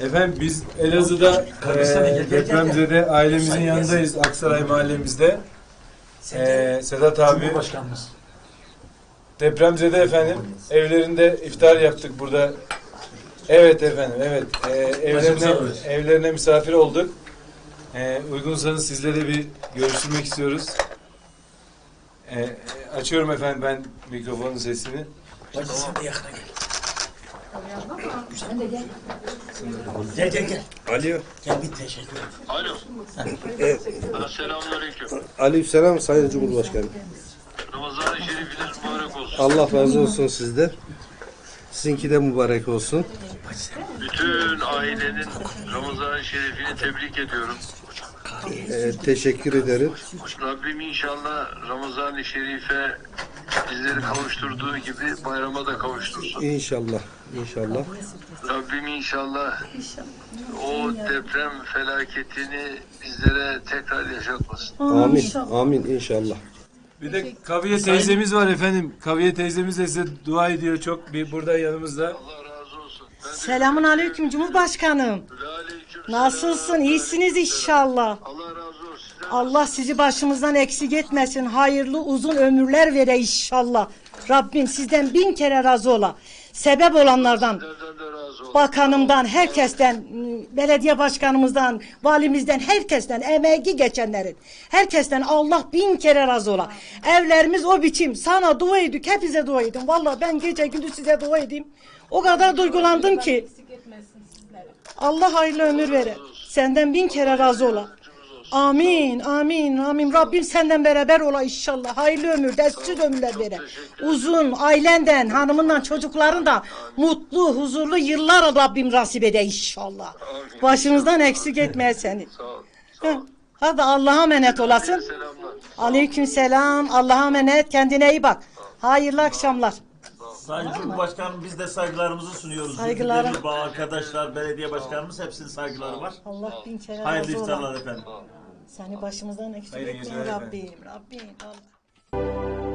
Efendim biz Elazığ'da e, depremzede ailemizin yanındayız Aksaray mahallemizde. E, Sedat abi Cumhurbaşkanımız. depremzede efendim evlerinde iftar yaptık burada. Evet efendim evet E, evlerine misafiriz. evlerine misafir olduk. E, uygunsanız sizle de bir görüştürmek istiyoruz. E, e, açıyorum efendim ben mikrofonun sesini. Bacı sen de yakına gel. Sen de gel. Gel gel gel. Alo. Gel bir teşekkür et. Alo. Selamünaleyküm. Aleykümselam Sayın Cumhurbaşkanı. Ramazan-ı Şerifiniz mübarek olsun. Allah razı olsun sizden. Sizinki de mübarek olsun. Bütün ailenin Ramazan-ı Şerifini tebrik ediyorum. Ee, teşekkür ederim. Rabbim inşallah Ramazan-ı Şerif'e bizleri kavuşturduğu gibi bayrama da kavuştursun. İnşallah. İnşallah. Rabbim inşallah o deprem felaketini bizlere tekrar yaşatmasın. Amin. Amin inşallah. Bir de Kaviye teyzemiz var efendim. Kaviye teyzemiz de size dua ediyor çok. Bir burada yanımızda. Allah razı olsun. Ben de Selamun aleyküm Cumhurbaşkanım. Aleyküm Nasılsın? selam. İyisiniz inşallah. Allah razı Allah sizi başımızdan eksik etmesin. Hayırlı uzun ömürler vere inşallah. Rabbim sizden bin kere razı ola. Sebep olanlardan, bakanımdan, herkesten, belediye başkanımızdan, valimizden, herkesten, emeği geçenlerin, herkesten Allah bin kere razı ola. Evlerimiz o biçim. Sana dua ediyorduk, hepinize dua edin. Vallahi ben gece gündüz size dua edeyim. O kadar duygulandım ki. Allah hayırlı ömür vere. Senden bin kere razı ola. Amin, amin, amin. Rabbim senden beraber ola inşallah. Hayırlı ömür, destsiz ömürler vere. Uzun, ailenden, hanımından, çocukların mutlu, huzurlu yıllar Rabbim nasip ede inşallah. Başımızdan eksik etmeye seni. Sağ ol. Hı. Hadi Allah'a emanet olasın. Aleyküm selam. Allah'a emanet. Kendine iyi bak. Hayırlı akşamlar. Sayın Cumhurbaşkanım biz de saygılarımızı sunuyoruz. Saygılarım. Arkadaşlar, belediye başkanımız hepsinin saygıları var. Allah bin kere Hayırlı iftarlar efendim. Seni başımızdan eksik geceler Rabbim. Rabbim. Allah.